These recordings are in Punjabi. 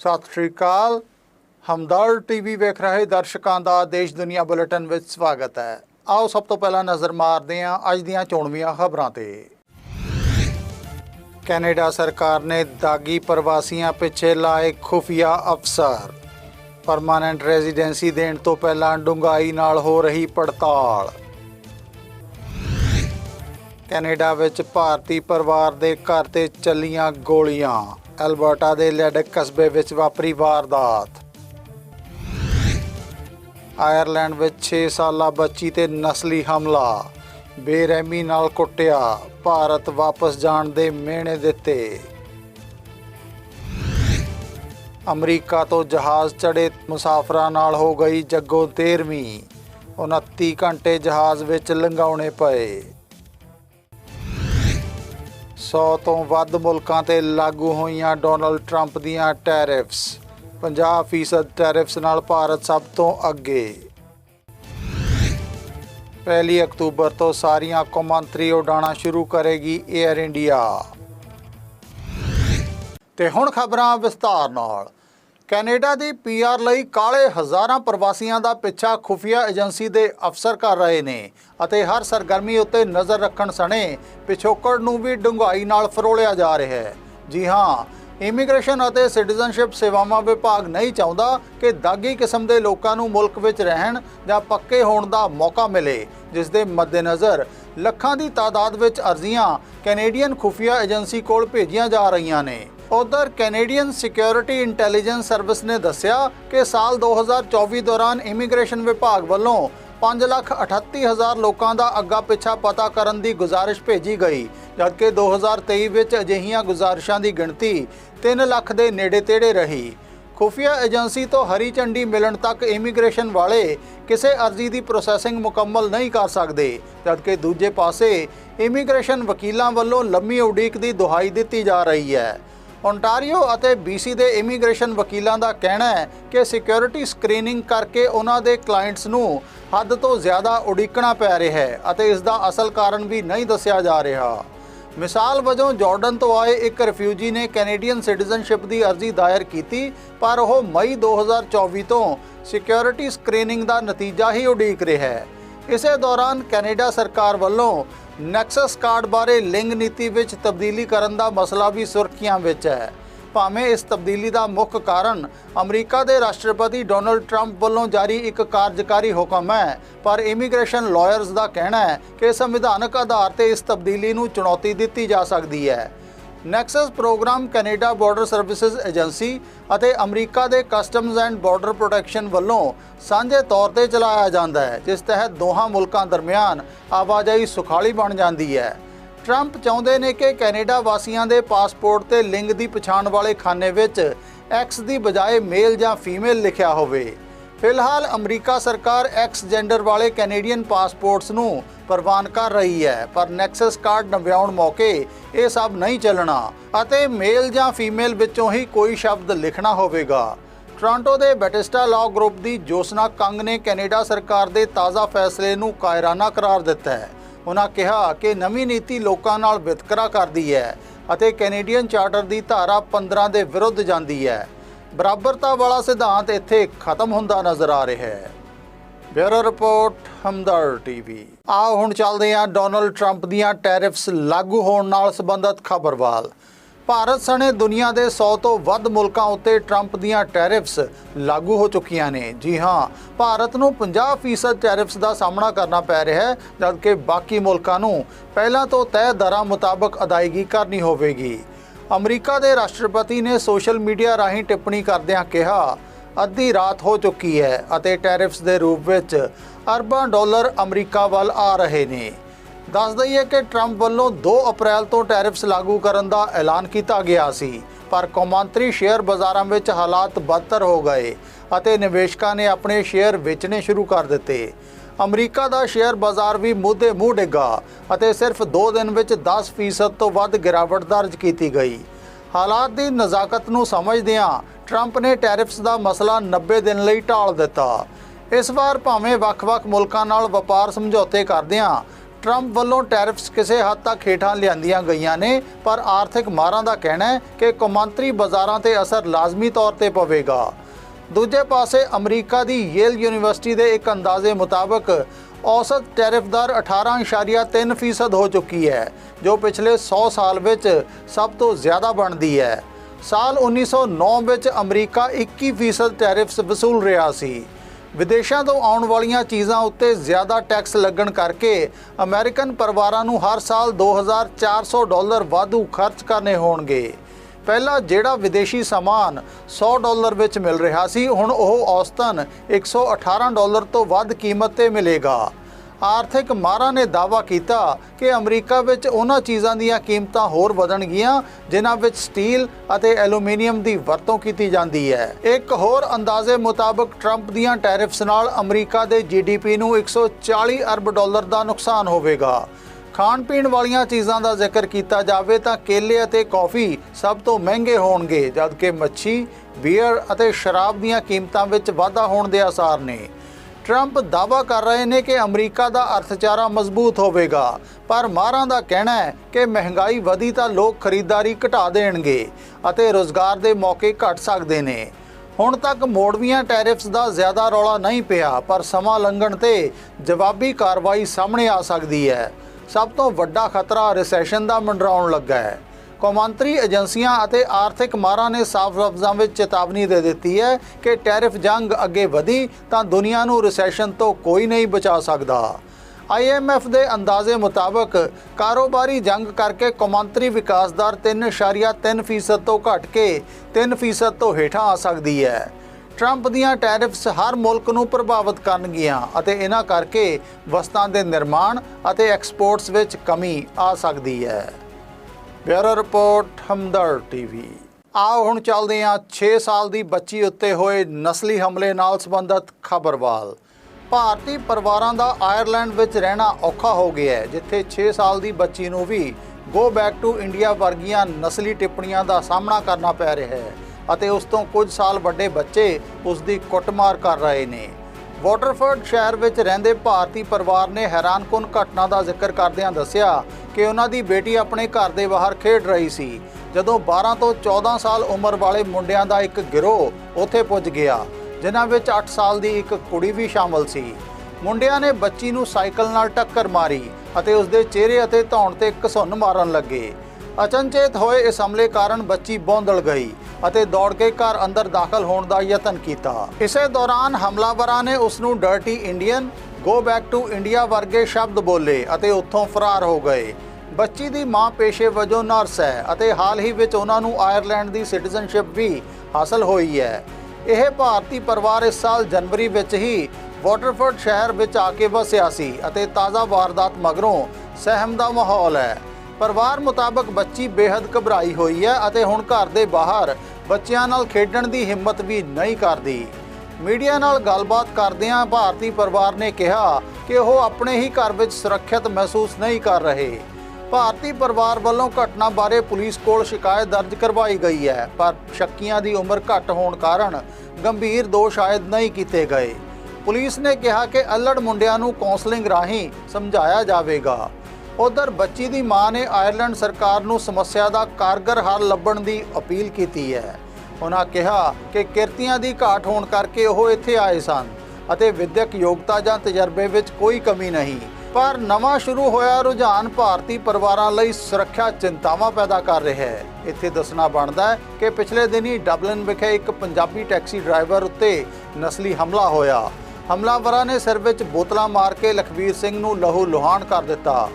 ਸਤਿ ਸ਼੍ਰੀ ਅਕਾਲ। ਹਮਦਰਦ ਟੀਵੀ ਵੇਖ ਰਹੇ ਦਰਸ਼ਕਾਂ ਦਾ ਦੇਸ਼ ਦੁਨੀਆ ਬੁਲੇਟਿਨ ਵਿੱਚ ਸਵਾਗਤ ਹੈ। ਆਓ ਸਭ ਤੋਂ ਪਹਿਲਾਂ ਨਜ਼ਰ ਮਾਰਦੇ ਹਾਂ ਅੱਜ ਦੀਆਂ ਚੋਣਵੀਆਂ ਖਬਰਾਂ ਤੇ। ਕੈਨੇਡਾ ਸਰਕਾਰ ਨੇ ਦਾਗੀ ਪ੍ਰਵਾਸੀਆਂ ਪਿੱਛੇ ਲਾਏ ਖੁਫੀਆ ਅਫਸਰ। ਪਰਮਾਨੈਂਟ ਰੈਜ਼ੀਡੈਂਸੀ ਦੇਣ ਤੋਂ ਪਹਿਲਾਂ ਡੂੰਘਾਈ ਨਾਲ ਹੋ ਰਹੀ ਪੜਤਾਲ। ਕੈਨੇਡਾ ਵਿੱਚ ਭਾਰਤੀ ਪਰਿਵਾਰ ਦੇ ਘਰ ਤੇ ਚੱਲੀਆਂ ਗੋਲੀਆਂ। ਐਲਬਰਟਾ ਦੇ ਲੈਡਕ ਕਸਬੇ ਵਿੱਚ ਵਾਪਰੀ ਵਾਰਦਾਤ। ਆਇਰਲੈਂਡ ਵਿੱਚ 6 ਸਾਲਾ ਬੱਚੀ ਤੇ ਨਸਲੀ ਹਮਲਾ। ਬੇਰਹਿਮੀ ਨਾਲ ਕੁੱਟਿਆ, ਭਾਰਤ ਵਾਪਸ ਜਾਣ ਦੇ ਮਿਹਣੇ ਦਿੱਤੇ। ਅਮਰੀਕਾ ਤੋਂ ਜਹਾਜ਼ ਚੜੇ ਮੁਸਾਫਰਾਂ ਨਾਲ ਹੋ ਗਈ ਜੱਗੋ 13ਵੀਂ 29 ਘੰਟੇ ਜਹਾਜ਼ ਵਿੱਚ ਲੰਘਾਉਣੇ ਪਏ। 100 ਤੋਂ ਵੱਧ ਮੁਲਕਾਂ ਤੇ ਲਾਗੂ ਹੋਈਆਂ ਡੋਨਲਡ ਟਰੰਪ ਦੀਆਂ ਟੈਰਿਫਸ। 50% ਟੈਰਿਫਸ ਨਾਲ ਭਾਰਤ ਸਭ ਤੋਂ ਅੱਗੇ। ਪਹਿਲੀ ਅਕਤੂਬਰ ਤੋਂ ਸਾਰੀਆਂ ਕੌਮਾਂਤਰੀ ਉਡਾਣਾਂ ਸ਼ੁਰੂ ਕਰੇਗੀ 에ਅਰ ਇੰਡੀਆ ਤੇ ਹੁਣ ਖਬਰਾਂ ਵਿਸਤਾਰ ਨਾਲ। ਕੈਨੇਡਾ ਦੀ ਪੀਆਰ ਲਈ ਕਾਲੇ ਹਜ਼ਾਰਾਂ ਪ੍ਰਵਾਸੀਆਂ ਦਾ ਪਿੱਛਾ ਖੁਫੀਆ ਏਜੰਸੀ ਦੇ ਅਫਸਰ ਕਰ ਰਹੇ ਨੇ ਅਤੇ ਹਰ ਸਰਗਰਮੀ ਉੱਤੇ ਨਜ਼ਰ ਰੱਖਣ ਸਣੇ ਪਿਛੋਕੜ ਨੂੰ ਵੀ ਡੂੰਘਾਈ ਨਾਲ ਫਰੋਲਿਆ ਜਾ ਰਿਹਾ ਹੈ। ਜੀ ਹਾਂ, ਇਮੀਗ੍ਰੇਸ਼ਨ ਅਤੇ ਸਿਟੀਜ਼ਨਸ਼ਿਪ ਸੇਵਾਵਾਂ ਵਿਭਾਗ ਨਹੀਂ ਚਾਹੁੰਦਾ ਕਿ ਦਾਗੀ ਕਿਸਮ ਦੇ ਲੋਕਾਂ ਨੂੰ ਮੁਲਕ ਵਿੱਚ ਰਹਿਣ ਜਾਂ ਪੱਕੇ ਹੋਣ ਦਾ ਮੌਕਾ ਮਿਲੇ, ਜਿਸ ਦੇ ਮੱਦੇਨਜ਼ਰ ਲੱਖਾਂ ਦੀ ਤਾਦਾਦ ਵਿੱਚ ਅਰਜ਼ੀਆਂ ਕੈਨੇਡੀਅਨ ਖੁਫੀਆ ਏਜੰਸੀ ਕੋਲ ਭੇਜੀਆਂ ਜਾ ਰਹੀਆਂ ਨੇ। ਉਧਰ ਕੈਨੇਡੀਅਨ ਸਿਕਿਉਰਿਟੀ ਇੰਟੈਲੀਜੈਂਸ ਸਰਵਿਸ ਨੇ ਦੱਸਿਆ ਕਿ ਸਾਲ 2024 ਦੌਰਾਨ ਇਮੀਗ੍ਰੇਸ਼ਨ ਵਿਭਾਗ ਵੱਲੋਂ 538000 ਲੋਕਾਂ ਦਾ ਅੱਗਾ ਪਿੱਛਾ ਪਤਾ ਕਰਨ ਦੀ ਗੁਜ਼ਾਰਿਸ਼ ਭੇਜੀ ਗਈ, ਜਦਕਿ 2023 ਵਿੱਚ ਅਜਿਹੀਆਂ ਗੁਜ਼ਾਰਿਸ਼ਾਂ ਦੀ ਗਿਣਤੀ 3 ਲੱਖ ਦੇ ਨੇੜੇ ਤੇੜੇ ਰਹੀ। ਖੁਫੀਆ ਏਜੰਸੀ ਤੋਂ ਹਰੀ ਝੰਡੀ ਮਿਲਣ ਤੱਕ ਇਮੀਗ੍ਰੇਸ਼ਨ ਵਾਲੇ ਕਿਸੇ ਅਰਜ਼ੀ ਦੀ ਪ੍ਰੋਸੈਸਿੰਗ ਮੁਕੰਮਲ ਨਹੀਂ ਕਰ ਸਕਦੇ, ਜਦਕਿ ਦੂਜੇ ਪਾਸੇ ਇਮੀਗ੍ਰੇਸ਼ਨ ਵਕੀਲਾਂ ਵੱਲੋਂ ਲੰਮੀ ਉਡੀਕ ਦੀ ਦੁਹਾਈ ਦਿੱਤੀ ਜਾ ਰਹੀ ਹੈ। ਓਨਟਾਰੀਓ ਅਤੇ BC ਦੇ ਇਮੀਗ੍ਰੇਸ਼ਨ ਵਕੀਲਾਂ ਦਾ ਕਹਿਣਾ ਹੈ ਕਿ ਸਿਕਿਉਰਿਟੀ ਸਕਰੀਨਿੰਗ ਕਰਕੇ ਉਹਨਾਂ ਦੇ ਕਲਾਇੰਟਸ ਨੂੰ ਹੱਦ ਤੋਂ ਜ਼ਿਆਦਾ ਉਡੀਕਣਾ ਪੈ ਰਿਹਾ ਹੈ ਅਤੇ ਇਸ ਦਾ ਅਸਲ ਕਾਰਨ ਵੀ ਨਹੀਂ ਦੱਸਿਆ ਜਾ ਰਿਹਾ। ਮਿਸਾਲ ਵਜੋਂ ਜਾਰਡਨ ਤੋਂ ਆਏ ਇੱਕ ਰਿਫਿਊਜੀ ਨੇ ਕੈਨੇਡੀਅਨ ਸਿਟੀਜ਼ਨਸ਼ਿਪ ਦੀ ਅਰਜ਼ੀ ਦਾਇਰ ਕੀਤੀ, ਪਰ ਉਹ ਮਈ 2024 ਤੋਂ ਸਿਕਿਉਰਿਟੀ ਸਕਰੀਨਿੰਗ ਦਾ ਨਤੀਜਾ ਹੀ ਉਡੀਕ ਰਿਹਾ ਹੈ। ਇਸੇ ਦੌਰਾਨ ਕੈਨੇਡਾ ਸਰਕਾਰ ਵੱਲੋਂ ਨੈਕਸਸ ਕਾਰਡ ਬਾਰੇ ਲਿੰਗ ਨੀਤੀ ਵਿੱਚ ਤਬਦੀਲੀ ਕਰਨ ਦਾ ਮਸਲਾ ਵੀ ਸੁਰਖੀਆਂ ਵਿੱਚ ਹੈ। ਭਾਵੇਂ ਇਸ ਤਬਦੀਲੀ ਦਾ ਮੁੱਖ ਕਾਰਨ ਅਮਰੀਕਾ ਦੇ ਰਾਸ਼ਟਰਪਤੀ ਡੋਨਲਡ ਟਰੰਪ ਵੱਲੋਂ ਜਾਰੀ ਇੱਕ ਕਾਰਜਕਾਰੀ ਹੁਕਮ ਹੈ, ਪਰ ਇਮੀਗ੍ਰੇਸ਼ਨ ਲਾਇਰਸ ਦਾ ਕਹਿਣਾ ਹੈ ਕਿ ਸੰਵਿਧਾਨਕ ਆਧਾਰ ਤੇ ਇਸ ਤਬਦੀਲੀ ਨੂੰ ਚੁਣੌਤੀ ਦਿੱਤੀ ਜਾ ਸਕਦੀ ਹੈ। Nexus program Canada border services agency ਅਤੇ ਅਮਰੀਕਾ ਦੇ ਕਸਟਮਜ਼ ਐਂਡ ਬਾਰਡਰ ਪ੍ਰੋਟੈਕਸ਼ਨ ਵੱਲੋਂ ਸਾਂਝੇ ਤੌਰ ਤੇ ਚਲਾਇਆ ਜਾਂਦਾ ਹੈ, ਜਿਸ ਤਹਿਤ ਦੋਹਾਂ ਮੁਲਕਾਂ ਦਰਮਿਆਨ ਆਵਾਜਾਈ ਸੁਖਾਲੀ ਬਣ ਜਾਂਦੀ ਹੈ। ਟਰੰਪ ਚਾਹੁੰਦੇ ਨੇ ਕਿ ਕੈਨੇਡਾ ਵਾਸੀਆਂ ਦੇ ਪਾਸਪੋਰਟ ਤੇ ਲਿੰਗ ਦੀ ਪਛਾਣ ਵਾਲੇ ਖਾਨੇ ਵਿੱਚ ਐਕਸ ਦੀ ਬਜਾਏ ਮੇਲ ਜਾਂ ਫੀਮੇਲ ਲਿਖਿਆ ਹੋਵੇ। ਫਿਲਹਾਲ ਅਮਰੀਕਾ ਸਰਕਾਰ ਐਕਸ ਜੈਂਡਰ ਵਾਲੇ ਕੈਨੇਡੀਅਨ ਪਾਸਪੋਰਟਸ ਨੂੰ ਪ੍ਰਵਾਨ ਕਰ ਰਹੀ ਹੈ, ਪਰ ਨੈਕਸਸ ਕਾਰਡ ਨਵਿਆਉਣ ਮੌਕੇ ਇਹ ਸਭ ਨਹੀਂ ਚੱਲਣਾ ਅਤੇ ਮੇਲ ਜਾਂ ਫੀਮੇਲ ਵਿੱਚੋਂ ਹੀ ਕੋਈ ਸ਼ਬਦ ਲਿਖਣਾ ਹੋਵੇਗਾ। ਟੋਰਾਂਟੋ ਦੇ ਬੈਟਿਸਟਾ ਲਾਅ ਗਰੁੱਪ ਦੀ ਜੋਸਨਾ ਕੰਗ ਨੇ ਕੈਨੇਡਾ ਸਰਕਾਰ ਦੇ ਤਾਜ਼ਾ ਫੈਸਲੇ ਨੂੰ ਕਾਇਰਾਨਾ ਕਰਾਰ ਦਿੱਤਾ ਹੈ। ਉਹਨਾਂ ਕਿਹਾ ਕਿ ਨਵੀਂ ਨੀਤੀ ਲੋਕਾਂ ਨਾਲ ਵਿਤਕਰਾ ਕਰਦੀ ਹੈ ਅਤੇ ਕੈਨੇਡੀਅਨ ਚਾਰਟਰ ਦੀ ਧਾਰਾ 15 ਦੇ ਵਿਰੁੱਧ ਜਾਂਦੀ ਹੈ। ਬਰਾਬਰਤਾ ਵਾਲਾ ਸਿਧਾਂਤ ਇੱਥੇ ਖਤਮ ਹੁੰਦਾ ਨਜ਼ਰ ਆ ਰਿਹਾ ਹੈ। Bureau report Hamdard TV. ਆਓ ਹੁਣ ਚੱਲਦੇ ਹਾਂ ਡੋਨਲਡ ਟਰੰਪ ਦੀਆਂ ਟੈਰਿਫਸ ਲਾਗੂ ਹੋਣ ਨਾਲ ਸੰਬੰਧਿਤ ਖਬਰਵਾਲ ਭਾਰਤ ਸਣੇ ਦੁਨੀਆ ਦੇ 100 ਤੋਂ ਵੱਧ ਮੁਲਕਾਂ ਉੱਤੇ ਟਰੰਪ ਦੀਆਂ ਟੈਰਿਫਸ ਲਾਗੂ ਹੋ ਚੁੱਕੀਆਂ ਨੇ। ਜੀ ਹਾਂ, ਭਾਰਤ ਨੂੰ 50% ਟੈਰਿਫਸ ਦਾ ਸਾਹਮਣਾ ਕਰਨਾ ਪੈ ਰਿਹਾ ਹੈ, ਜਦਕਿ ਬਾਕੀ ਮੁਲਕਾਂ ਨੂੰ ਪਹਿਲਾਂ ਤੋਂ ਤੈਅ ਦਰਾਂ ਮੁਤਾਬਕ ਅਦਾਇਗੀ ਕਰਨੀ ਹੋਵੇਗੀ। ਅਮਰੀਕਾ ਦੇ ਰਾਸ਼ਟਰਪਤੀ ਨੇ ਸੋਸ਼ਲ ਮੀਡੀਆ ਰਾਹੀਂ ਟਿੱਪਣੀ ਕਰਦਿਆਂ ਕਿਹਾ, ਅੱਧੀ ਰਾਤ ਹੋ ਚੁੱਕੀ ਹੈ ਅਤੇ ਟੈਰਿਫਸ ਦੇ ਰੂਪ ਵਿੱਚ ਅਰਬਾਂ ਡਾਲਰ ਅਮਰੀਕਾ ਵੱਲ ਆ ਰਹੇ ਨੇ। ਦੱਸ ਦਈਏ ਕਿ ਟਰੰਪ ਵੱਲੋਂ 2 ਅਪ੍ਰੈਲ ਤੋਂ ਟੈਰਿਫਸ ਲਾਗੂ ਕਰਨ ਦਾ ਐਲਾਨ ਕੀਤਾ ਗਿਆ ਸੀ, ਪਰ ਕੌਮਾਂਤਰੀ ਸ਼ੇਅਰ ਬਾਜ਼ਾਰਾਂ ਵਿੱਚ ਹਾਲਾਤ ਬਦਤਰ ਹੋ ਗਏ ਅਤੇ ਨਿਵੇਸ਼ਕਾਂ ਨੇ ਆਪਣੇ ਸ਼ੇਅਰ ਵੇਚਣੇ ਸ਼ੁਰੂ ਕਰ ਦਿੱਤੇ। ਅਮਰੀਕਾ ਦਾ ਸ਼ੇਅਰ ਬਾਜ਼ਾਰ ਵੀ ਮੂਧੇ ਮੂੰਹ ਡਿੱਗਾ ਅਤੇ ਸਿਰਫ 2 ਦਿਨ ਵਿੱਚ 10% ਤੋਂ ਵੱਧ ਗਿਰਾਵਟ ਦਰਜ ਕੀਤੀ ਗਈ। ਹਾਲਾਤ ਦੀ ਨਜ਼ਾਕਤ ਨੂੰ ਸਮਝਦਿਆਂ ਟਰੰਪ ਨੇ ਟੈਰਿਫਸ ਦਾ ਮਸਲਾ 90 ਦਿਨ ਲਈ ਟਾਲ ਦਿੱਤਾ। ਇਸ ਵਾਰ ਭਾਵੇਂ ਵੱਖ-ਵੱਖ ਮੁਲਕਾਂ ਨਾਲ ਵਪਾਰ ਸਮਝੌਤੇ ਕਰਦਿਆਂ ਟਰੰਪ ਵੱਲੋਂ ਟੈਰਿਫਸ ਕਿਸੇ ਹੱਦ ਤੱਕ ਹੇਠਾਂ ਲਿਆਂਦੀਆਂ ਗਈਆਂ ਨੇ, ਪਰ ਆਰਥਿਕ ਮਾਰਾਂ ਦਾ ਕਹਿਣਾ ਹੈ ਕਿ ਕੌਮਾਂਤਰੀ ਬਾਜ਼ਾਰਾਂ ਤੇ ਅਸਰ ਲਾਜ਼ਮੀ ਤੌਰ ਤੇ ਪਵੇਗਾ। ਦੂਜੇ ਪਾਸੇ ਅਮਰੀਕਾ ਦੀ ਯੇਲ ਯੂਨੀਵਰਸਿਟੀ ਦੇ ਇੱਕ ਅੰਦਾਜ਼ੇ ਮੁਤਾਬਕ ਔਸਤ ਟੈਰਿਫ ਦਰ 18.3% ਫੀਸਦ ਹੋ ਚੁੱਕੀ ਹੈ, ਜੋ ਪਿਛਲੇ 100 ਸਾਲ ਵਿੱਚ ਸਭ ਤੋਂ ਜ਼ਿਆਦਾ ਬਣਦੀ ਹੈ। ਸਾਲ 1909 ਵਿੱਚ ਅਮਰੀਕਾ 21% ਫੀਸਦ ਟੈਰਿਫਸ ਵਸੂਲ ਰਿਹਾ ਸੀ। ਵਿਦੇਸ਼ਾਂ ਤੋਂ ਆਉਣ ਵਾਲੀਆਂ ਚੀਜ਼ਾਂ ਉੱਤੇ ਜ਼ਿਆਦਾ ਟੈਕਸ ਲੱਗਣ ਕਰਕੇ ਅਮਰੀਕਨ ਪਰਿਵਾਰਾਂ ਨੂੰ ਹਰ ਸਾਲ 2400 ਡਾਲਰ ਵਾਧੂ ਖਰਚ ਕਰਨੇ ਹੋਣਗੇ। ਪਹਿਲਾਂ ਜਿਹੜਾ ਵਿਦੇਸ਼ੀ ਸਾਮਾਨ 100 ਡਾਲਰ ਵਿੱਚ ਮਿਲ ਰਿਹਾ ਸੀ, ਹੁਣ ਉਹ ਔਸਤਨ 118 ਡਾਲਰ ਤੋਂ ਵੱਧ ਕੀਮਤ ਤੇ ਮਿਲੇਗਾ। ਆਰਥਿਕ ਮਾਹਰਾਂ ਨੇ ਦਾਅਵਾ ਕੀਤਾ ਕਿ ਅਮਰੀਕਾ ਵਿੱਚ ਉਹਨਾਂ ਚੀਜ਼ਾਂ ਦੀਆਂ ਕੀਮਤਾਂ ਹੋਰ ਵਧਣਗੀਆਂ, ਜਿਨ੍ਹਾਂ ਵਿੱਚ ਸਟੀਲ ਅਤੇ ਐਲੂਮੀਨੀਅਮ ਦੀ ਵਰਤੋਂ ਕੀਤੀ ਜਾਂਦੀ ਹੈ। ਇੱਕ ਹੋਰ ਅੰਦਾਜ਼ੇ ਮੁਤਾਬਕ ਟਰੰਪ ਦੀਆਂ ਟੈਰਿਫਸ ਨਾਲ ਅਮਰੀਕਾ ਦੇ ਜੀਡੀਪੀ ਨੂੰ 140 ਅਰਬ ਡਾਲਰ ਦਾ ਨੁਕਸਾਨ ਹੋਵੇਗਾ। ਖਾਣ ਪੀਣ ਵਾਲੀਆਂ ਚੀਜ਼ਾਂ ਦਾ ਜ਼ਿਕਰ ਕੀਤਾ ਜਾਵੇ ਤਾਂ ਕੇਲੇ ਅਤੇ ਕੌਫੀ ਸਭ ਤੋਂ ਮਹਿੰਗੇ ਹੋਣਗੇ, ਜਦਕਿ ਮੱਛੀ, ਬੀਅਰ ਅਤੇ ਸ਼ਰਾਬ ਦੀਆਂ ਕੀਮਤਾਂ ਵਿੱਚ ਵਾਧਾ ਹੋਣ ਦੇ ਆਸਾਰ ਨੇ। ਟਰੰਪ ਦਾਅਵਾ ਕਰ ਰਹੇ ਨੇ ਕਿ ਅਮਰੀਕਾ ਦਾ ਅਰਥਚਾਰਾ ਮਜ਼ਬੂਤ ਹੋਵੇਗਾ, ਪਰ ਮਾਹਰਾਂ ਦਾ ਕਹਿਣਾ ਹੈ ਕਿ ਮਹਿੰਗਾਈ ਵਧੀ ਤਾਂ ਲੋਕ ਖਰੀਦਦਾਰੀ ਘਟਾ ਦੇਣਗੇ ਅਤੇ ਰੋਜ਼ਗਾਰ ਦੇ ਮੌਕੇ ਘਟ ਸਕਦੇ ਨੇ। ਹੁਣ ਤੱਕ ਮੋੜਵੀਆਂ ਟੈਰਿਫਸ ਦਾ ਜ਼ਿਆਦਾ ਰੌਲਾ ਨਹੀਂ ਪਿਆ, ਪਰ ਸਮਾਂ ਲੰਘਣ ਤੇ ਜਵਾਬੀ ਕਾਰਵਾਈ ਸਾਹਮਣੇ ਆ ਸਕਦੀ ਹੈ। ਸਭ ਤੋਂ ਵੱਡਾ ਖਤਰਾ ਰਿਸੈਸ਼ਨ ਦਾ ਮੰਡਰਾਉਣ ਲੱਗਾ ਹੈ। ਕੌਮਾਂਤਰੀ ਏਜੰਸੀਆਂ ਅਤੇ ਆਰਥਿਕ ਮਾਰਾਂ ਨੇ ਸਾਫ਼ ਲਫ਼ਜ਼ਾਂ ਵਿੱਚ ਚੇਤਾਵਨੀ ਦੇ ਦਿੱਤੀ ਹੈ ਕਿ ਟੈਰਿਫ ਜੰਗ ਅੱਗੇ ਵਧੀ ਤਾਂ ਦੁਨੀਆ ਨੂੰ ਰਿਸੈਸ਼ਨ ਤੋਂ ਕੋਈ ਨਹੀਂ ਬਚਾ ਸਕਦਾ। IMF ਦੇ ਅੰਦਾਜ਼ੇ ਮੁਤਾਬਕ ਕਾਰੋਬਾਰੀ ਜੰਗ ਕਰਕੇ ਕੌਮਾਂਤਰੀ ਵਿਕਾਸ ਦਰ 3.3% ਤੋਂ ਘਟ ਕੇ 3% ਤੋਂ ਹੇਠਾਂ ਆ ਸਕਦੀ ਹੈ। ਟਰੰਪ ਦੀਆਂ ਟੈਰਿਫਸ ਹਰ ਮੁਲਕ ਨੂੰ ਪ੍ਰਭਾਵਿਤ ਕਰਨਗੀਆਂ ਅਤੇ ਇਹਨਾਂ ਕਰਕੇ ਵਸਤਾਂ ਦੇ ਨਿਰਮਾਣ ਅਤੇ ਐਕਸਪੋਰਟਸ ਵਿੱਚ ਕਮੀ ਆ ਸਕਦੀ ਹੈ। Bureau report Hamdard TV. ਆਓ ਹੁਣ ਚੱਲਦੇ ਹਾਂ 6 ਸਾਲ ਦੀ ਬੱਚੀ ਉੱਤੇ ਹੋਏ ਨਸਲੀ ਹਮਲੇ ਨਾਲ ਸੰਬੰਧਿਤ ਖਬਰਵਾਲ। ਭਾਰਤੀ ਪਰਿਵਾਰਾਂ ਦਾ ਆਇਰਲੈਂਡ ਵਿੱਚ ਰਹਿਣਾ ਔਖਾ ਹੋ ਗਿਆ ਹੈ, ਜਿੱਥੇ 6 ਸਾਲ ਦੀ ਬੱਚੀ ਨੂੰ ਵੀ ਗੋ ਬੈਕ ਟੂ ਇੰਡੀਆ ਵਰਗੀਆਂ ਨਸਲੀ ਟਿੱਪਣੀਆਂ ਦਾ ਸਾਹਮਣਾ ਕਰਨਾ ਪੈ ਰਿਹਾ ਹੈ। ਅਤੇ ਉਸ ਤੋਂ ਕੁਝ ਸਾਲ ਵੱਡੇ ਬੱਚੇ ਉਸ ਦੀ ਕੁੱਟਮਾਰ ਕਰ ਰਹੇ ਨੇ। ਵਾਟਰਫੋਰਡ ਸ਼ਹਿਰ ਵਿੱਚ ਰਹਿੰਦੇ ਭਾਰਤੀ ਪਰਿਵਾਰ ਨੇ ਹੈਰਾਨਕੁਨ ਘਟਨਾ ਦਾ ਜ਼ਿਕਰ ਕਰਦਿਆਂ ਦੱਸਿਆ ਕਿ ਉਹਨਾਂ ਦੀ ਬੇਟੀ ਆਪਣੇ ਘਰ ਦੇ ਬਾਹਰ ਖੇਡ ਰਹੀ ਸੀ। ਜਦੋਂ 12 ਤੋਂ 14 ਸਾਲ ਉਮਰ ਵਾਲੇ ਮੁੰਡਿਆਂ ਦਾ ਇੱਕ ਗਿਰੋਹ ਉੱਥੇ ਪੁੱਜ ਗਿਆ, ਜਿਨ੍ਹਾਂ ਵਿੱਚ 8 ਸਾਲ ਦੀ ਇੱਕ ਕੁੜੀ ਵੀ ਸ਼ਾਮਲ ਸੀ। ਮੁੰਡਿਆਂ ਨੇ ਬੱਚੀ ਨੂੰ ਸਾਈਕਲ ਨਾਲ ਟੱਕਰ ਮਾਰੀ ਅਤੇ ਉਸ ਦੇ ਚਿਹਰੇ ਅਤੇ ਧੌਣ ਤੇ ਘਸੁੰਨ ਮਾਰਨ ਲੱਗੇ। ਅਚਨਚੇਤ ਹੋਏ ਇਸ ਹਮਲੇ ਕਾਰਨ ਬੱਚੀ ਬੌਂਦਲ ਗਈ ਅਤੇ ਦੌੜ ਕੇ ਘਰ ਅੰਦਰ ਦਾਖਲ ਹੋਣ ਦਾ ਯਤਨ ਕੀਤਾ। ਇਸੇ ਦੌਰਾਨ ਹਮਲਾਵਰਾਂ ਨੇ ਉਸ ਨੂੰ dirty Indian go back to India ਵਰਗੇ ਸ਼ਬਦ ਬੋਲੇ ਅਤੇ ਉੱਥੋਂ ਫਰਾਰ ਹੋ ਗਏ। ਬੱਚੀ ਦੀ ਮਾਂ ਪੇਸ਼ੇ ਵਜੋਂ ਨਰਸ ਹੈ ਅਤੇ ਹਾਲ ਹੀ ਵਿੱਚ ਉਹਨਾਂ ਨੂੰ ਆਇਰਲੈਂਡ ਦੀ ਸਿਟੀਜ਼ਨਸ਼ਿਪ ਵੀ ਹਾਸਲ ਹੋਈ ਹੈ। ਇਹ ਭਾਰਤੀ ਪਰਿਵਾਰ ਇਸ ਸਾਲ ਜਨਵਰੀ ਵਿੱਚ ਹੀ ਵਾਟਰਫੋਰਡ ਸ਼ਹਿਰ ਵਿੱਚ ਆ ਕੇ ਵਸਿਆ ਸੀ ਅਤੇ ਤਾਜ਼ਾ ਵਾਰਦਾਤ ਮਗਰੋਂ ਸਹਿਮ ਦਾ ਮਾਹੌਲ ਹੈ। ਪਰਿਵਾਰ ਮੁਤਾਬਕ ਬੱਚੀ ਬੇहद ਘਬਰਾਈ ਹੋਈ ਹੈ ਅਤੇ ਹੁਣ ਘਰ ਦੇ ਬਾਹਰ ਬੱਚਿਆਂ ਨਾਲ ਖੇਡਣ ਦੀ ਹਿੰਮਤ ਵੀ ਨਹੀਂ ਕਰਦੀ। ਮੀਡੀਆ ਨਾਲ ਗੱਲਬਾਤ ਕਰਦਿਆਂ ਭਾਰਤੀ ਪਰਿਵਾਰ ਨੇ ਕਿਹਾ ਕਿ ਉਹ ਆਪਣੇ ਹੀ ਘਰ ਵਿੱਚ ਸੁਰੱਖਿਅਤ ਮਹਿਸੂਸ ਨਹੀਂ ਕਰ ਰਹੇ। ਭਾਰਤੀ ਪਰਿਵਾਰ ਵੱਲੋਂ ਘਟਨਾ ਬਾਰੇ ਪੁਲਿਸ ਕੋਲ ਸ਼ਿਕਾਇਤ ਦਰਜ ਕਰਵਾਈ ਗਈ ਹੈ, ਪਰ ਸ਼ੱਕੀਆਂ ਦੀ ਉਮਰ ਘੱਟ ਹੋਣ ਕਾਰਨ ਗੰਭੀਰ ਦੋਸ਼ ਆਇਦ ਨਹੀਂ ਕੀਤੇ ਗਏ। ਪੁਲਿਸ ਨੇ ਕਿਹਾ ਕਿ ਅਲੜ ਮੁੰਡਿਆਂ ਨੂੰ ਕਾਉਂਸਲਿੰਗ ਰਾਹੀਂ ਸਮਝਾਇਆ ਜਾਵੇਗਾ। ਉਧਰ ਬੱਚੀ ਦੀ ਮਾਂ ਨੇ ਆਇਰਲੈਂਡ ਸਰਕਾਰ ਨੂੰ ਸਮੱਸਿਆ ਦਾ ਕਾਰਗਰ ਹੱਲ ਲੱਭਣ ਦੀ ਅਪੀਲ ਕੀਤੀ ਹੈ। ਉਹਨਾਂ ਕਿਹਾ ਕਿ ਕਿਰਤੀਆਂ ਦੀ ਘਾਟ ਹੋਣ ਕਰਕੇ ਉਹ ਇੱਥੇ ਆਏ ਸਨ ਅਤੇ ਵਿਦਿਅਕ ਯੋਗਤਾ ਜਾਂ ਤਜਰਬੇ ਵਿੱਚ ਕੋਈ ਕਮੀ ਨਹੀਂ। ਪਰ ਨਵਾਂ ਸ਼ੁਰੂ ਹੋਇਆ ਰੁਝਾਨ ਭਾਰਤੀ ਪਰਿਵਾਰਾਂ ਲਈ ਸੁਰੱਖਿਆ ਚਿੰਤਾਵਾਂ ਪੈਦਾ ਕਰ ਰਿਹਾ ਹੈ। ਇੱਥੇ ਦੱਸਣਾ ਬਣਦਾ ਹੈ ਕਿ ਪਿਛਲੇ ਦਿਨੀ ਡਬਲਨ ਵਿਖੇ ਇੱਕ ਪੰਜਾਬੀ ਟੈਕਸੀ ਡਰਾਈਵਰ ਉੱਤੇ ਨਸਲੀ ਹਮਲਾ ਹੋਇਆ। ਹਮਲਾਵਰਾਂ ਨੇ ਸਿਰ ਵਿੱਚ ਬੋਤਲਾਂ ਮਾਰ ਕੇ ਲਖਵੀਰ ਸਿੰਘ ਨੂੰ ਲਹੂ ਲੁਹਾਨ ਕਰ ਦਿੱਤਾ।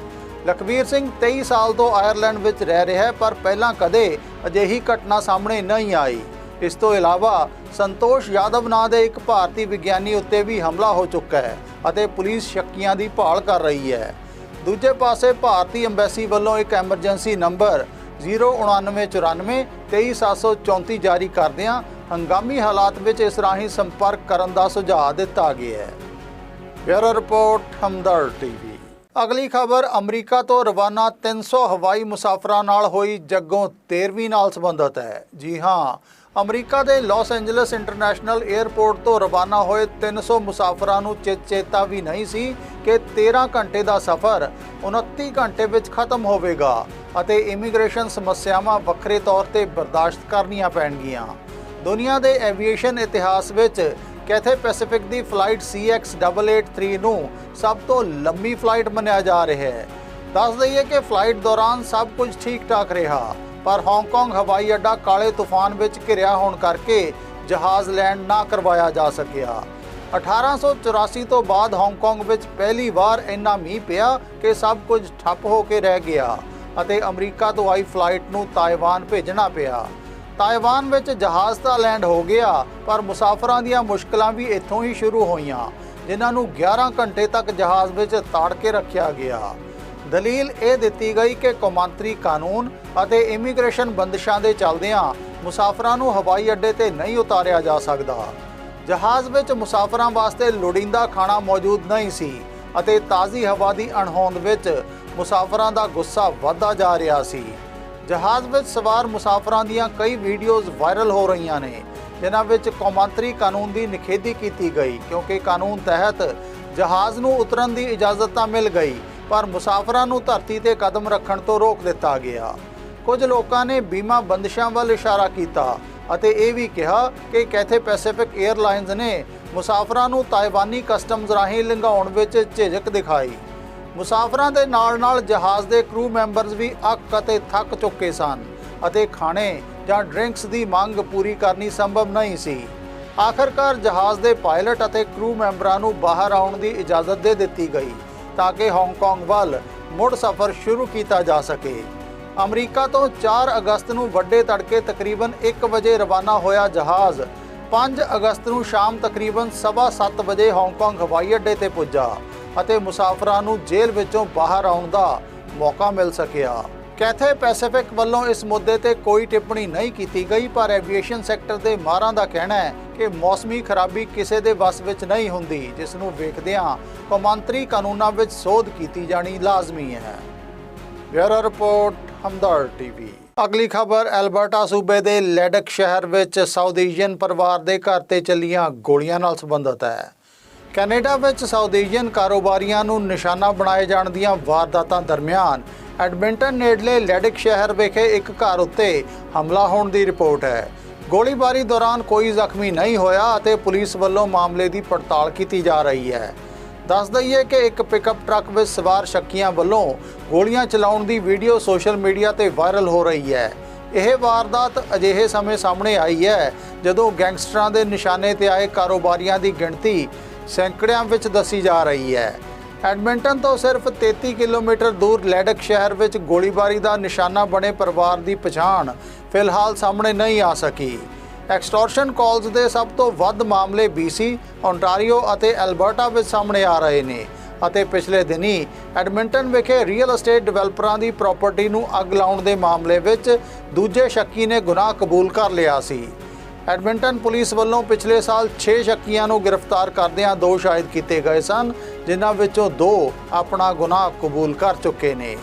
ਲਖਵੀਰ ਸਿੰਘ 23 ਸਾਲ ਤੋਂ ਆਇਰਲੈਂਡ ਵਿੱਚ ਰਹਿ ਰਿਹਾ ਹੈ, ਪਰ ਪਹਿਲਾਂ ਕਦੇ ਅਜਿਹੀ ਘਟਨਾ ਸਾਹਮਣੇ ਨਹੀਂ ਆਈ। ਇਸ ਤੋਂ ਇਲਾਵਾ ਸੰਤੋਸ਼ ਯਾਦਵ ਨਾਂ ਦੇ ਇੱਕ ਭਾਰਤੀ ਵਿਗਿਆਨੀ ਉੱਤੇ ਵੀ ਹਮਲਾ ਹੋ ਚੁੱਕਾ ਹੈ ਅਤੇ ਪੁਲਿਸ ਸ਼ੱਕੀਆਂ ਦੀ ਭਾਲ ਕਰ ਰਹੀ ਹੈ। ਦੂਜੇ ਪਾਸੇ ਭਾਰਤੀ ਐਮਬੈਸੀ ਵੱਲੋਂ ਇੱਕ ਐਮਰਜੈਂਸੀ ਨੰਬਰ 09994 23734 ਜਾਰੀ ਕਰਦਿਆਂ ਹੰਗਾਮੀ ਹਾਲਾਤ ਵਿੱਚ ਇਸ ਰਾਹੀਂ ਸੰਪਰਕ ਕਰਨ ਦਾ ਸੁਝਾਅ ਦਿੱਤਾ ਗਿਆ ਹੈ। Bureau report Hamdard TV. ਅਗਲੀ ਖਬਰ, ਅਮਰੀਕਾ ਤੋਂ ਰਵਾਨਾ 300 ਹਵਾਈ ਮੁਸਾਫਰਾਂ ਨਾਲ ਹੋਈ ਜੱਗੋਂ 13ਵੀਂ ਨਾਲ ਸੰਬੰਧਿਤ ਹੈ। ਜੀ ਹਾਂ, ਅਮਰੀਕਾ ਦੇ ਲਾਸ ਐਂਜਲਸ ਇੰਟਰਨੈਸ਼ਨਲ 에ਅਰਪੋਰਟ ਤੋਂ ਰਵਾਨਾ ਹੋਏ 300 ਮੁਸਾਫਰਾਂ ਨੂੰ ਚੇ- ਚੇਤਾ ਵੀ ਨਹੀਂ ਸੀ ਕਿ 13 ਘੰਟੇ ਦਾ ਸਫ਼ਰ 29 ਘੰਟੇ ਵਿੱਚ ਖਤਮ ਹੋਵੇਗਾ ਅਤੇ ਇਮੀਗ੍ਰੇਸ਼ਨ ਸਮੱਸਿਆਵਾਂ ਵੱਖਰੇ ਤੌਰ ਤੇ ਬਰਦਾਸ਼ਤ ਕਰਨੀਆਂ ਪੈਣਗੀਆਂ। ਦੁਨੀਆ ਦੇ ਐਵੀਏਸ਼ਨ ਇਤਿਹਾਸ ਵਿੱਚ ਕੈਥੇ ਪੈਸੀਫਿਕ ਦੀ ਫਲਾਈਟ CX883 ਨੂੰ ਸਭ ਤੋਂ ਲੰਮੀ ਫਲਾਈਟ ਮੰਨਿਆ ਜਾ ਰਿਹਾ ਹੈ। ਦੱਸ ਦਈਏ ਕਿ ਫਲਾਈਟ ਦੌਰਾਨ ਸਭ ਕੁਝ ਠੀਕ-ਠਾਕ ਰਿਹਾ, ਪਰ ਹਾਂਗਕਾਂਗ ਹਵਾਈ ਅੱਡਾ ਕਾਲੇ ਤੂਫਾਨ ਵਿੱਚ ਘਿਰਿਆ ਹੋਣ ਕਰਕੇ ਜਹਾਜ਼ ਲੈਂਡ ਨਾ ਕਰਵਾਇਆ ਜਾ ਸਕਿਆ। 1884 ਤੋਂ ਬਾਅਦ ਹਾਂਗਕਾਂਗ ਵਿੱਚ ਪਹਿਲੀ ਵਾਰ ਇੰਨਾ ਮੀਂਹ ਪਿਆ ਕਿ ਸਭ ਕੁਝ ਠੱਪ ਹੋ ਕੇ ਰਹਿ ਗਿਆ ਅਤੇ ਅਮਰੀਕਾ ਤੋਂ ਆਈ ਫਲਾਈਟ ਨੂੰ ਤਾਇਵਾਨ ਭੇਜਣਾ ਪਿਆ। ਤਾਇਵਾਨ ਵਿੱਚ ਜਹਾਜ਼ ਤਾਂ ਲੈਂਡ ਹੋ ਗਿਆ, ਪਰ ਮੁਸਾਫਰਾਂ ਦੀਆਂ ਮੁਸ਼ਕਲਾਂ ਵੀ ਇੱਥੋਂ ਹੀ ਸ਼ੁਰੂ ਹੋਈਆਂ, ਜਿਨ੍ਹਾਂ ਨੂੰ 11 ਘੰਟੇ ਤੱਕ ਜਹਾਜ਼ ਵਿੱਚ ਤਾੜ ਕੇ ਰੱਖਿਆ ਗਿਆ। ਦਲੀਲ ਇਹ ਦਿੱਤੀ ਗਈ ਕਿ ਕੌਮਾਂਤਰੀ ਕਾਨੂੰਨ ਅਤੇ ਇਮੀਗ੍ਰੇਸ਼ਨ ਬੰਦਸ਼ਾਂ ਦੇ ਚੱਲਦਿਆਂ ਮੁਸਾਫਰਾਂ ਨੂੰ ਹਵਾਈ ਅੱਡੇ ਤੇ ਨਹੀਂ ਉਤਾਰਿਆ ਜਾ ਸਕਦਾ। ਜਹਾਜ਼ ਵਿੱਚ ਮੁਸਾਫਰਾਂ ਵਾਸਤੇ ਲੋੜੀਂਦਾ ਖਾਣਾ ਮੌਜੂਦ ਨਹੀਂ ਸੀ ਅਤੇ ਤਾਜ਼ੀ ਹਵਾ ਦੀ ਅਣਹੋਂਦ ਵਿੱਚ ਮੁਸਾਫਰਾਂ ਦਾ ਗੁੱਸਾ ਵਧਦਾ ਜਾ ਰਿਹਾ ਸੀ। ਜਹਾਜ਼ ਵਿੱਚ ਸਵਾਰ ਮੁਸਾਫਰਾਂ ਦੀਆਂ ਕਈ ਵੀਡੀਓਜ਼ ਵਾਇਰਲ ਹੋ ਰਹੀਆਂ ਨੇ, ਜਿਨ੍ਹਾਂ ਵਿੱਚ ਕੌਮਾਂਤਰੀ ਕਾਨੂੰਨ ਦੀ ਨਿਖੇਧੀ ਕੀਤੀ ਗਈ, ਕਿਉਂਕਿ ਕਾਨੂੰਨ ਤਹਿਤ ਜਹਾਜ਼ ਨੂੰ ਉਤਰਨ ਦੀ ਇਜਾਜ਼ਤ ਤਾਂ ਮਿਲ ਗਈ, ਪਰ ਮੁਸਾਫਰਾਂ ਨੂੰ ਧਰਤੀ ਤੇ ਕਦਮ ਰੱਖਣ ਤੋਂ ਰੋਕ ਦਿੱਤਾ ਗਿਆ। ਕੁਝ ਲੋਕਾਂ ਨੇ ਬੀਮਾ ਬੰਦਸ਼ਾਂ ਵੱਲ ਇਸ਼ਾਰਾ ਕੀਤਾ ਅਤੇ ਇਹ ਵੀ ਕਿਹਾ ਕਿ ਕੈਥੇ ਪੈਸੀਫਿਕ 에ਅਰਲਾਈਨਜ਼ ਨੇ ਮੁਸਾਫਰਾਂ ਨੂੰ ਤਾਇਵਾਨੀ ਕਸਟਮਜ਼ ਰਾਹੀਂ ਲੰਘਾਉਣ ਵਿੱਚ ਝਿਜਕ ਦਿਖਾਈ। ਮੁਸਾਫਰਾਂ ਦੇ ਨਾਲ-ਨਾਲ ਜਹਾਜ਼ ਦੇ ਕਰੂ ਮੈਂਬਰਸ ਵੀ ਅੱਕ ਅਤੇ ਥੱਕ ਚੁੱਕੇ ਸਨ ਅਤੇ ਖਾਣੇ ਜਾਂ ਡਰਿੰਕਸ ਦੀ ਮੰਗ ਪੂਰੀ ਕਰਨੀ ਸੰਭਵ ਨਹੀਂ ਸੀ। ਆਖਰਕਾਰ ਜਹਾਜ਼ ਦੇ ਪਾਇਲਟ ਅਤੇ ਕਰੂ ਮੈਂਬਰਾਂ ਨੂੰ ਬਾਹਰ ਆਉਣ ਦੀ ਇਜਾਜ਼ਤ ਦੇ ਦਿੱਤੀ ਗਈ ਤਾਂ ਕਿ ਹਾਂਗਕਾਂਗ ਵੱਲ ਮੁੜ ਸਫ਼ਰ ਸ਼ੁਰੂ ਕੀਤਾ ਜਾ ਸਕੇ। ਅਮਰੀਕਾ ਤੋਂ 4 ਅਗਸਤ ਨੂੰ ਵੱਡੇ ਤੜਕੇ ਤਕਰੀਬਨ 1 ਵਜੇ ਰਵਾਨਾ ਹੋਇਆ ਜਹਾਜ਼। 5 ਅਗਸਤ ਨੂੰ ਸ਼ਾਮ ਤਕਰੀਬਨ 7:30 ਵਜੇ ਹਾਂਗਕਾਂਗ ਹਵਾਈ ਅੱਡੇ ਤੇ ਪੁੱਜਾ। ਅਤੇ ਮੁਸਾਫਰਾਂ ਨੂੰ ਜੇਲ੍ਹ ਵਿੱਚੋਂ ਬਾਹਰ ਆਉਣ ਦਾ ਮੌਕਾ ਮਿਲ ਸਕਿਆ। ਕੈਥੇ ਪੈਸੀਫਿਕ ਵੱਲੋਂ ਇਸ ਮੁੱਦੇ ਤੇ ਕੋਈ ਟਿੱਪਣੀ ਨਹੀਂ ਕੀਤੀ ਗਈ, ਪਰ ਐਵੀਏਸ਼ਨ ਸੈਕਟਰ ਦੇ ਮਾਹਰਾਂ ਦਾ ਕਹਿਣਾ ਹੈ ਕਿ ਮੌਸਮੀ ਖਰਾਬੀ ਕਿਸੇ ਦੇ ਵੱਸ ਵਿੱਚ ਨਹੀਂ ਹੁੰਦੀ, ਜਿਸ ਨੂੰ ਵੇਖਦਿਆਂ ਕੌਮਾਂਤਰੀ ਕਾਨੂੰਨਾਂ ਵਿੱਚ ਸੋਧ ਕੀਤੀ ਜਾਣੀ ਲਾਜ਼ਮੀ ਹੈ। Bureau report Hamdard TV. ਅਗਲੀ ਖਬਰ, ਐਲਬਰਟਾ ਸੂਬੇ ਦੇ ਲੈਡਕ ਸ਼ਹਿਰ ਵਿੱਚ ਸਾਊਥ ਏਸ਼ੀਅਨ ਪਰਿਵਾਰ ਦੇ ਘਰ ਤੇ ਚੱਲੀਆਂ ਗੋਲੀਆਂ ਨਾਲ ਸੰਬੰਧਿਤ ਹੈ। ਕੈਨੇਡਾ ਵਿੱਚ ਸਾਊਥ ਕਾਰੋਬਾਰੀਆਂ ਨੂੰ ਨਿਸ਼ਾਨਾ ਬਣਾਏ ਜਾਣ ਦੀਆਂ ਵਾਰਦਾਤਾਂ ਦਰਮਿਆਨ ਐਡਮਿੰਟਨ ਨੇੜਲੇ ਲੈਡਿਕ ਸ਼ਹਿਰ ਵਿਖੇ ਇੱਕ ਘਰ ਉੱਤੇ ਹਮਲਾ ਹੋਣ ਦੀ ਰਿਪੋਰਟ ਹੈ। ਗੋਲੀਬਾਰੀ ਦੌਰਾਨ ਕੋਈ ਜ਼ਖਮੀ ਨਹੀਂ ਹੋਇਆ ਅਤੇ ਪੁਲਿਸ ਵੱਲੋਂ ਮਾਮਲੇ ਦੀ ਪੜਤਾਲ ਕੀਤੀ ਜਾ ਰਹੀ ਹੈ। ਦੱਸ ਦਈਏ ਕਿ ਇੱਕ ਪਿਕਅਪ ਟਰੱਕ ਵਿੱਚ ਸਵਾਰ ਸ਼ੱਕੀਆਂ ਵੱਲੋਂ ਗੋਲੀਆਂ ਚਲਾਉਣ ਦੀ ਵੀਡੀਓ ਸੋਸ਼ਲ ਮੀਡੀਆ ਤੇ ਵਾਇਰਲ ਹੋ ਰਹੀ ਹੈ। ਇਹ ਵਾਰਦਾਤ ਅਜਿਹੇ ਸਮੇਂ ਸਾਹਮਣੇ ਆਈ ਹੈ, ਜਦੋਂ ਗੈਂਗਸਟਰਾਂ ਦੇ ਨਿਸ਼ਾਨੇ ਤੇ ਆਏ ਕਾਰੋਬਾਰੀਆਂ ਦੀ ਗਿਣਤੀ ਸੈਂਕੜਿਆਂ ਵਿੱਚ ਦੱਸੀ ਜਾ ਰਹੀ ਹੈ। ਐਡਮਿੰਟਨ ਤੋਂ ਸਿਰਫ 33 ਕਿਲੋਮੀਟਰ ਦੂਰ ਲੈਡਕ ਸ਼ਹਿਰ ਵਿੱਚ ਗੋਲੀਬਾਰੀ ਦਾ ਨਿਸ਼ਾਨਾ ਬਣੇ ਪਰਿਵਾਰ ਦੀ ਪਛਾਣ ਫਿਲਹਾਲ ਸਾਹਮਣੇ ਨਹੀਂ ਆ ਸਕੀ। ਐਕਸਟੋਰਸ਼ਨ ਕਾਲਸ ਦੇ ਸਭ ਤੋਂ ਵੱਧ ਮਾਮਲੇ BC, ਓਨਟਾਰੀਓ ਅਤੇ ਐਲਬਰਟਾ ਵਿੱਚ ਸਾਹਮਣੇ ਆ ਰਹੇ ਨੇ ਅਤੇ ਪਿਛਲੇ ਦਿਨੀ ਐਡਮਿੰਟਨ ਵਿਖੇ ਰੀਅਲ ਅਸਟੇਟ ਡਿਵੈਲਪਰਾਂ ਦੀ ਪ੍ਰਾਪਰਟੀ ਨੂੰ ਅੱਗ ਲਾਉਣ ਦੇ ਮਾਮਲੇ ਵਿੱਚ ਦੂਜੇ ਸ਼ੱਕੀ ਨੇ ਗੁਨਾਹ ਕਬੂਲ ਕਰ ਲਿਆ ਸੀ। ਐਡਮਿੰਟਨ ਪੁਲਿਸ ਵੱਲੋਂ ਪਿਛਲੇ ਸਾਲ 6 ਸ਼ੱਕੀਆਂ ਨੂੰ ਗ੍ਰਿਫਤਾਰ ਕਰਦਿਆਂ ਦੋ ਸ਼ਾਹਿਦ ਕੀਤੇ ਗਏ ਸਨ, ਜਿਨ੍ਹਾਂ ਵਿੱਚੋਂ ਦੋ ਆਪਣਾ ਗੁਨਾਹ ਕਬੂਲ ਕਰ ਚੁੱਕੇ ਨੇ।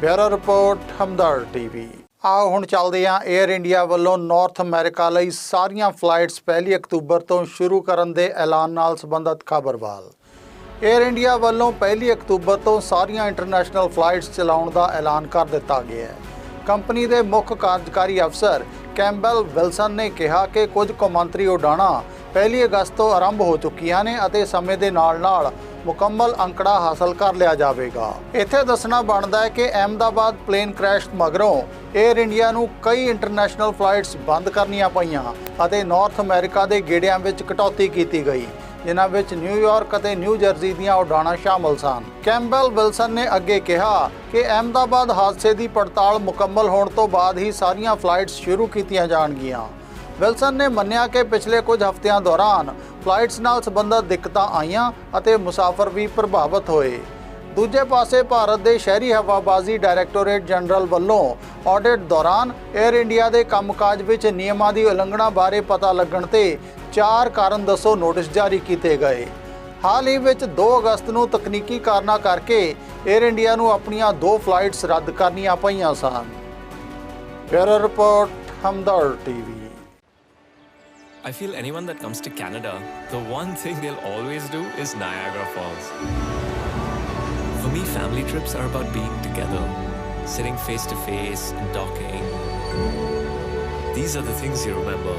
Bureau report Hamdard TV. ਆਓ ਹੁਣ ਚੱਲਦੇ ਹਾਂ 에ਅਰ ਇੰਡੀਆ ਵੱਲੋਂ ਨਾਰਥ ਅਮਰੀਕਾ ਲਈ ਸਾਰੀਆਂ ਫਲਾਈਟਸ 1 ਅਕਤੂਬਰ ਤੋਂ ਸ਼ੁਰੂ ਕਰਨ ਦੇ ਐਲਾਨ ਨਾਲ ਸੰਬੰਧਿਤ ਖਬਰ ਵੱਲ 에ਅਰ ਇੰਡੀਆ ਵੱਲੋਂ 1 ਅਕਤੂਬਰ ਤੋਂ ਸਾਰੀਆਂ ਇੰਟਰਨੈਸ਼ਨਲ ਫਲਾਈਟਸ ਚਲਾਉਣ ਦਾ ਐਲਾਨ ਕਰ ਦਿੱਤਾ ਗਿਆ ਹੈ। ਕੰਪਨੀ ਦੇ ਮੁੱਖ ਕਾਰਜਕਾਰੀ ਅਫਸਰ ਕੈਂਬਲ ਵਿਲਸਨ ਨੇ ਕਿਹਾ ਕਿ ਕੁਝ ਕੌਮਾਂਤਰੀ ਉਡਾਣਾਂ 1 ਅਗਸਤ ਤੋਂ ਆਰੰਭ ਹੋ ਚੁੱਕੀਆਂ ਨੇ ਅਤੇ ਸਮੇਂ ਦੇ ਨਾਲ-ਨਾਲ ਮੁਕੰਮਲ ਅੰਕੜਾ ਹਾਸਲ ਕਰ ਲਿਆ ਜਾਵੇਗਾ। ਇੱਥੇ ਦੱਸਣਾ ਬਣਦਾ ਹੈ ਕਿ ਅਹਿਮਦਾਬਾਦ ਪਲੇਨ ਕ੍ਰੈਸ਼ ਮਗਰੋਂ 에ਅਰ ਇੰਡੀਆ ਨੂੰ ਕਈ ਇੰਟਰਨੈਸ਼ਨਲ ਫਲਾਈਟਸ ਬੰਦ ਕਰਨੀਆਂ ਪਈਆਂ ਅਤੇ ਨਾਰਥ ਅਮਰੀਕਾ ਦੇ ਗੇੜਿਆਂ ਵਿੱਚ ਕਟੌਤੀ ਕੀਤੀ ਗਈ। ਜਿਨ੍ਹਾਂ ਵਿੱਚ ਨਿਊਯਾਰਕ ਅਤੇ ਨਿਊ ਜਰਸੀ ਦੀਆਂ ਉਡਾਣਾਂ ਸ਼ਾਮਲ ਸਨ। ਕੈਂਬਲ ਵਿਲਸਨ ਨੇ ਅੱਗੇ ਕਿਹਾ ਕਿ ਅਹਿਮਦਾਬਾਦ ਹਾਦਸੇ ਦੀ ਪੜਤਾਲ ਮੁਕੰਮਲ ਹੋਣ ਤੋਂ ਬਾਅਦ ਹੀ ਸਾਰੀਆਂ ਫਲਾਈਟਸ ਸ਼ੁਰੂ ਕੀਤੀਆਂ ਜਾਣਗੀਆਂ। ਵਿਲਸਨ ਨੇ ਮੰਨਿਆ ਕਿ ਪਿਛਲੇ ਕੁਝ ਹਫ਼ਤਿਆਂ ਦੌਰਾਨ ਫਲਾਈਟਸ ਨਾਲ ਸੰਬੰਧਿਤ ਦਿੱਕਤਾਂ ਆਈਆਂ ਅਤੇ ਮੁਸਾਫਰ ਵੀ ਪ੍ਰਭਾਵਿਤ ਹੋਏ। ਦੂਜੇ ਪਾਸੇ ਭਾਰਤ ਦੇ ਸ਼ਹਿਰੀ ਹਵਾਬਾਜ਼ੀ ਡਾਇਰੈਕਟੋਰੇਟ ਜਨਰਲ ਵੱਲੋਂ ਆਡਿਟ ਦੌਰਾਨ 에ਅਰ ਇੰਡੀਆ ਦੇ ਕੰਮਕਾਜ ਵਿੱਚ ਨਿਯਮਾਂ ਦੀ ਉਲੰਘਣਾ ਬਾਰੇ ਪਤਾ ਲੱਗਣ ਤੇ ਚਾਰ ਕਾਰਨ ਦੱਸੋ ਨੋਟਿਸ ਜਾਰੀ ਕੀਤੇ ਗਏ ਹਾਲ ਹੀ ਵਿੱਚ 2 ਅਗਸਤ ਨੂੰ ਤਕਨੀਕੀ ਕਾਰਨਾਂ ਕਰਕੇ 에ਅਰ ਇੰਡੀਆ ਨੂੰ ਆਪਣੀਆਂ ਦੋ ਫਲਾਈਟਸ ਰੱਦ ਕਰਨੀਆਂ ਪਈਆਂ ਸਨ bureau report ਹਮਦਰ TV I feel anyone that comes to Canada, the one thing they'll always do is Niagara Falls. For me, family trips are about being together, sitting face to face and talking. These are the things you remember